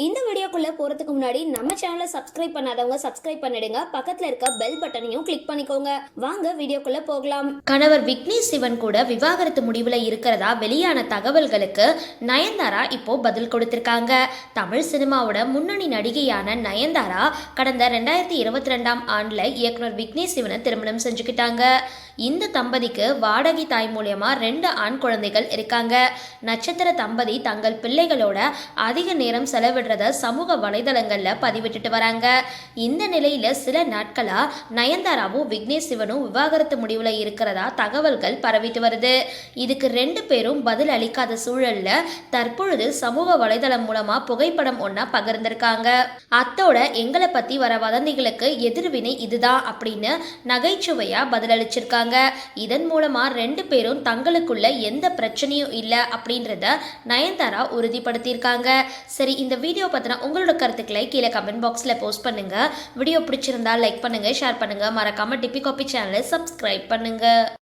இந்த வீடியோக்குள்ள போறதுக்கு முன்னாடி நம்ம சேனலை சப்ஸ்கிரைப் பண்ணாதவங்க சப்ஸ்கிரைப் பண்ணிடுங்க. பக்கத்துல இருக்க பெல் பட்டனையும் கிளிக் பண்ணிக்கோங்க. வாங்க வீடியோக்குள்ள போகலாம். கணவர் விக்னேஷ் சிவன் கூட விவாகரத்து முடிவில் இருக்கிறதா வெளியான தகவல்களுக்கு நயன்தாரா இப்போ பதில் கொடுத்திருக்காங்க. தமிழ் சினிமாவோட முன்னணி நடிகையான நயன்தாரா கடந்த ரெண்டாயிரத்தி இருபத்தி ரெண்டாம் ஆண்டில் இயக்குனர் விக்னேஷ் சிவனை திருமணம் செஞ்சுக்கிட்டாங்க. இந்த தம்பதிக்கு வாடகை தாய் மூலயமா ரெண்டு ஆண் குழந்தைகள் இருக்காங்க. நட்சத்திர தம்பதி தங்கள் பிள்ளைகளோட அதிக நேரம் செலவிடுறத சமூக வலைதளங்களில் பதிவிட்டுட்டு வராங்க. இந்த நிலையில் சில நாட்களாக நயன்தாராவும் விக்னேஷ் சிவனும் விவாகரத்து முடிவில் இருக்கிறதா தகவல்கள் பரவிட்டு வருது. இதுக்கு ரெண்டு பேரும் பதில் அளிக்காத சூழலில் தற்பொழுது சமூக வலைதளம் மூலமாக புகைப்படம் ஒன்றா பகிர்ந்திருக்காங்க. அத்தோட எங்களை பற்றி வர வதந்திகளுக்கு எதிர்வினை இதுதான் அப்படின்னு நகைச்சுவையாக பதிலளிச்சிருக்காங்க. இதன் மூலமா ரெண்டு பேரும் தங்களுக்குள்ள எந்த பிரச்சனையும் இல்லை அப்படின்றத நயன்தாரா உறுதிப்படுத்தியிருக்காங்க. சரி இந்த வீடியோ பத்தின உங்களோட கருத்துக்களை கீழே கமெண்ட் பாக்ஸில் போஸ்ட் பண்ணுங்கள் வீடியோ பிடிச்சிருந்தா லைக் பண்ணுங்கள் ஷேர் பண்ணுங்கள் மறக்காமல் டிபி காப்பி சேனலை சப்ஸ்கிரைப் பண்ணுங்கள்